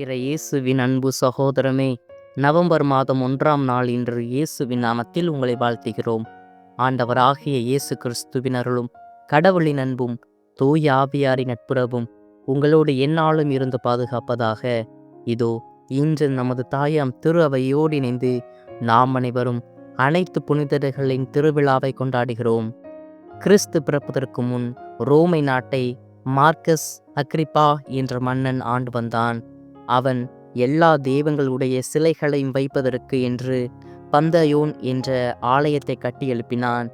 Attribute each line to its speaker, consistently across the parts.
Speaker 1: இறை இயேசுவின் அன்பு சகோதரமே நவம்பர் மாதம் ஒன்றாம் நாள் இன்று இயேசுவின் நாமத்தில் உங்களை வாழ்த்துகிறோம். ஆண்டவராகிய இயேசு கிறிஸ்துவின் அருளும் கடவுளின் அன்பும் தூய ஆவியாரின் நட்புறவும் உங்களோடு எந்நாளும் இருந்து பாதுகாப்பதாக. இதோ இன்று நமது தாயாம் திரு அவையோடு இணைந்து நாம் அனைவரும் அனைத்து புனிதர்களின் திருவிழாவை கொண்டாடுகிறோம். கிறிஸ்து பிறப்பதற்கு முன் ரோமை நாட்டை மார்க்கஸ் அக்ரிப்பா என்ற மன்னன் ஆண்டு வந்தான். அவன் எல்லா தெய்வங்களுடைய சிலைகளையும் வைப்பதற்கு என்று பந்தயோன் என்ற ஆலயத்தை கட்டி எழுப்பினான்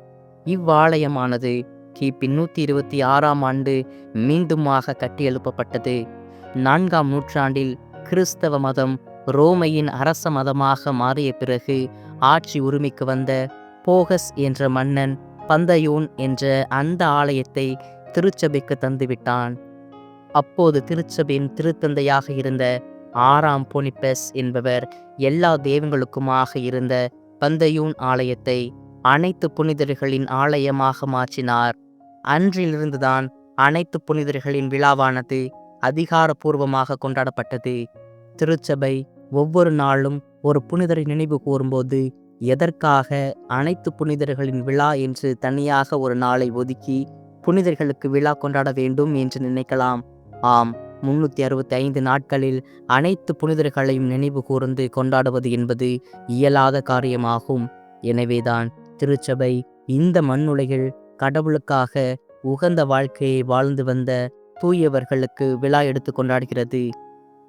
Speaker 1: இவ்வாலயமானது கிபி நூற்றி இருபத்தி ஆறாம் ஆண்டு மீண்டுமாக கட்டி எழுப்பப்பட்டது நான்காம் நூற்றாண்டில் கிறிஸ்தவ மதம் ரோமையின் அரச மதமாக மாறிய பிறகு ஆட்சி உரிமைக்கு வந்த போகஸ் என்ற மன்னன் பந்தயோன் என்ற அந்த ஆலயத்தை திருச்சபைக்கு தந்துவிட்டான். அப்போது திருச்சபையின் திருத்தந்தையாக இருந்த ஆறாம் போனிப்பஸ் என்பவர் எல்லா தெய்வங்களுக்குமாக இருந்த பந்தயூன் ஆலயத்தை அனைத்து புனிதர்களின் ஆலயமாக மாற்றினார். அன்றிலிருந்துதான் அனைத்து புனிதர்களின் விழாவானது அதிகாரப்பூர்வமாக கொண்டாடப்பட்டது. திருச்சபை ஒவ்வொரு நாளும் ஒரு புனிதரை நினைவு கூறும்போது எதற்காக அனைத்து புனிதர்களின் விழா? என்று தனியாக ஒரு நாளை ஒதுக்கி புனிதர்களுக்கு விழா கொண்டாட வேண்டும் என்று நினைக்கலாம். ஆம் முன்னூற்றி அறுபத்தி ஐந்து நாட்களில் அனைத்து புனிதர்களையும் நினைவு கூர்ந்து கொண்டாடுவது என்பது இயலாத காரியமாகும். எனவேதான் திருச்சபை இந்த மண்ணுலகில் கடவுளுக்காக உகந்த வாழ்க்கையை வாழ்ந்து வந்த தூயவர்களுக்கு விழா எடுத்து கொண்டாடுகிறது.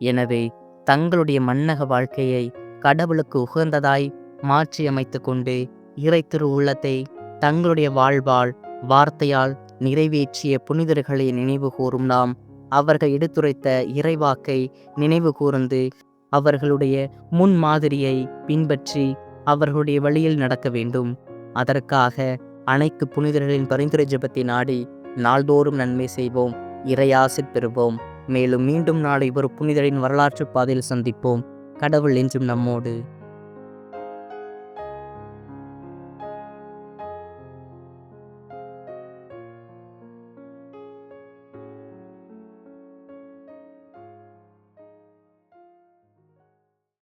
Speaker 1: எனவே தங்களுடைய மன்னக வாழ்க்கையை கடவுளுக்கு உகந்ததாய் மாற்றியமைத்து கொண்டு இறை திரு உள்ளத்தை தங்களுடைய வாழ்வால் வார்த்தையால் நிறைவேற்றிய புனிதர்களை நினைவு கூறும் நாம் அவர்கள் எடுத்துரைத்த இறைவாக்கை நினைவு கூர்ந்து அவர்களுடைய முன்மாதிரியை பின்பற்றி அவர்களுடைய வழியில் நடக்க வேண்டும். அதற்காக அனைத்து புனிதர்களின் பரிந்துரை ஜபத்தை நாடி நாள்தோறும் நன்மை செய்வோம். இறையாசி பெறுவோம். மேலும் மீண்டும் நாளை ஒரு புனிதரின் வரலாற்று பாதையில் சந்திப்போம். கடவுள் என்றும் நம்மோடு.